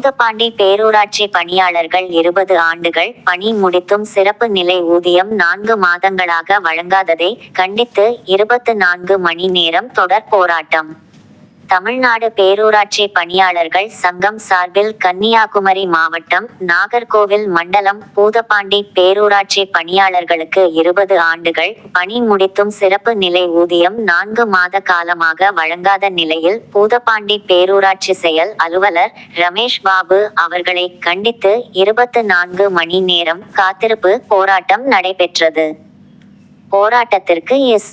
பூதப்பாண்டி பேரூராட்சி பணியாளர்கள் இருபது ஆண்டுகள் பணி முடித்தும் சிறப்பு நிலை ஊதியம் நான்கு மாதங்களாக வழங்காததை கண்டித்து இருபத்து நான்கு மணி நேரம் தொடர் போராட்டம். தமிழ்நாடு பேரூராட்சி பணியாளர்கள் சங்கம் சார்பில் கன்னியாகுமரி மாவட்டம் நாகர்கோவில் மண்டலம் பூதப்பாண்டி பேரூராட்சி பணியாளர்களுக்கு இருபது ஆண்டுகள் பணி முடித்தும் சிறப்பு நிலை ஊதியம் நான்கு மாத காலமாக வழங்காத நிலையில் பூதப்பாண்டி பேரூராட்சி செயல் அலுவலர் ரமேஷ் பாபு அவர்களை கண்டித்து இருபத்து நான்கு மணி நேரம் காத்திருப்பு போராட்டம் நடைபெற்றது. போராட்டத்திற்கு எஸ்.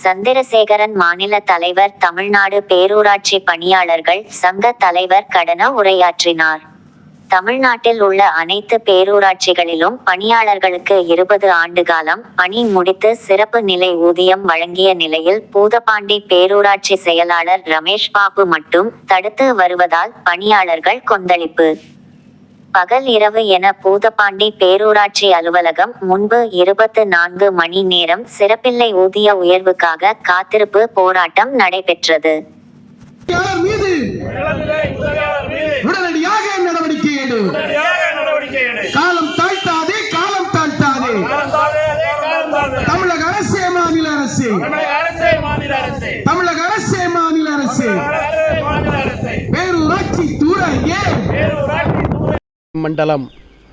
சந்திரசேகரன் மாநில தலைவர் தமிழ்நாடு பேரூராட்சி பணியாளர்கள் சங்க தலைவர் கடன உரையாற்றினார். தமிழ்நாட்டில் உள்ள அனைத்து பேரூராட்சிகளிலும் பணியாளர்களுக்கு இருபது ஆண்டு காலம் பணி முடித்து சிறப்பு நிலை ஊதியம் வழங்கிய நிலையில் பூதபாண்டி பேரூராட்சி செயலாளர் ரமேஷ் பாபு மட்டும் தடுத்து வருவதால் பணியாளர்கள் கொந்தளிப்பு. பகல் இரவு என பூதப்பாண்டி பேரூராட்சி அலுவலகம் முன்பு இருபத்து நான்கு மணி நேரம் சிறப்பில்லை ஊதிய உயர்வுக்காக காத்திருப்பு போராட்டம் நடைபெற்றது. காலம் தாழ்த்தாதே காலம் தாழ்த்தாதே. தமிழக அரசே மாநில அரசே தமிழக அரசே, மாநில அரசே. பேரூராட்சி தூரங்கே மண்டலம்.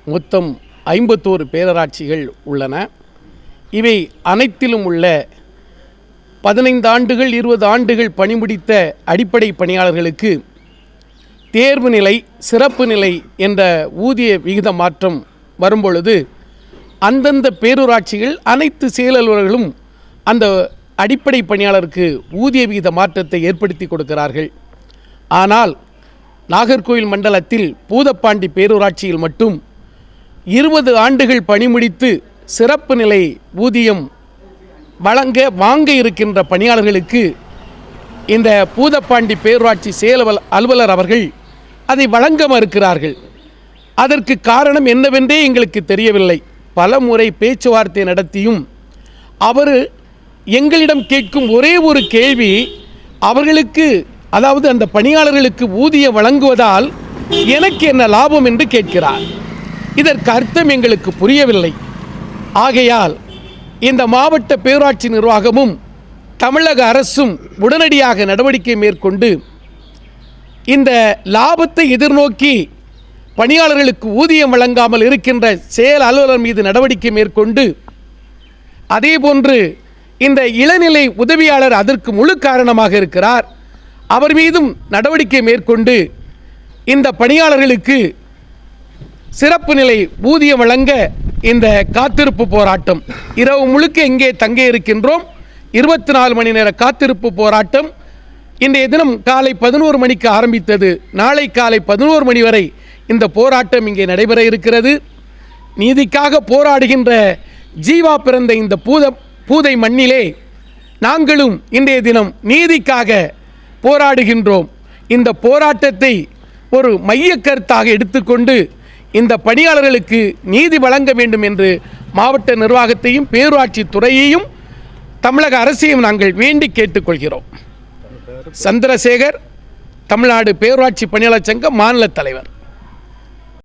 மொத்தம் ஐம்பத்தோரு பேரராட்சிகள் உள்ளன. இவை அனைத்திலும் உள்ள பதினைந்து ஆண்டுகள் இருபது ஆண்டுகள் பணிமுடித்த அடிப்படை பணியாளர்களுக்கு தேர்வு நிலை சிறப்பு நிலை என்ற ஊதிய விகித மாற்றம் வரும்பொழுது அந்தந்த பேரூராட்சிகள் அனைத்து செயல் அந்த அடிப்படை பணியாளருக்கு ஊதிய விகித மாற்றத்தை ஏற்படுத்தி கொடுக்கிறார்கள். ஆனால் நாகர்கோவில் மண்டலத்தில் பூதப்பாண்டி பேரூராட்சியில் மட்டும் இருபது ஆண்டுகள் பணி முடித்து சிறப்பு நிலை ஊதியம் வழங்க வாங்க இருக்கின்ற பணியாளர்களுக்கு இந்த பூதப்பாண்டி பேரூராட்சி செயல் அலுவலர் அவர்கள் அதை வழங்க மறுக்கிறார்கள். அதற்கு காரணம் என்னவென்றே எங்களுக்கு தெரியவில்லை. பல முறை பேச்சுவார்த்தை நடத்தியும் அவர் எங்களிடம் கேட்கும் ஒரே ஒரு கேள்வி அவர்களுக்கு அதாவது அந்த பணியாளர்களுக்கு ஊதியம் வழங்குவதால் எனக்கு என்ன லாபம் என்று கேட்கிறார். இதற்கு அர்த்தம் எங்களுக்கு புரியவில்லை. ஆகையால் இந்த மாவட்ட பேராட்சி நிர்வாகமும் தமிழக அரசும் உடனடியாக நடவடிக்கை மேற்கொண்டு இந்த லாபத்தை எதிர்நோக்கி பணியாளர்களுக்கு ஊதியம் வழங்காமல் இருக்கின்ற செயல் அலுவலர் மீது நடவடிக்கை மேற்கொண்டு அதேபோன்று இந்த இளநிலை உதவியாளர் அதற்கு முழு காரணமாக இருக்கிறார். அவர் மீதும் நடவடிக்கை மேற்கொண்டு இந்த பணியாளர்களுக்கு சிறப்பு நிலை ஊதியம் வழங்க இந்த காத்திருப்பு போராட்டம். இரவு முழுக்க இங்கே தங்க இருக்கின்றோம். இருபத்தி நாலு மணி நேர காத்திருப்பு போராட்டம். இன்றைய தினம் காலை பதினோரு மணிக்கு ஆரம்பித்தது. நாளை காலை பதினோரு மணி வரை இந்த போராட்டம் இங்கே நடைபெற இருக்கிறது. நீதிக்காக போராடுகின்ற ஜீவா பிறந்த இந்த பூத பூதை மண்ணிலே நாங்களும் இன்றைய தினம் நீதிக்காக போராடுகின்றோம். இந்த போராட்டத்தை ஒரு மையக்கருத்தாக எடுத்துக்கொண்டு இந்த பணியாளர்களுக்கு நீதி வழங்க வேண்டும் என்று மாவட்ட நிர்வாகத்தையும் பேரூராட்சி துறையையும் தமிழக அரசையும் நாங்கள் வேண்டி கேட்டுக்கொள்கிறோம். சந்திரசேகர் தமிழ்நாடு பேரூராட்சி பணியாளர் சங்க மாநில தலைவர்.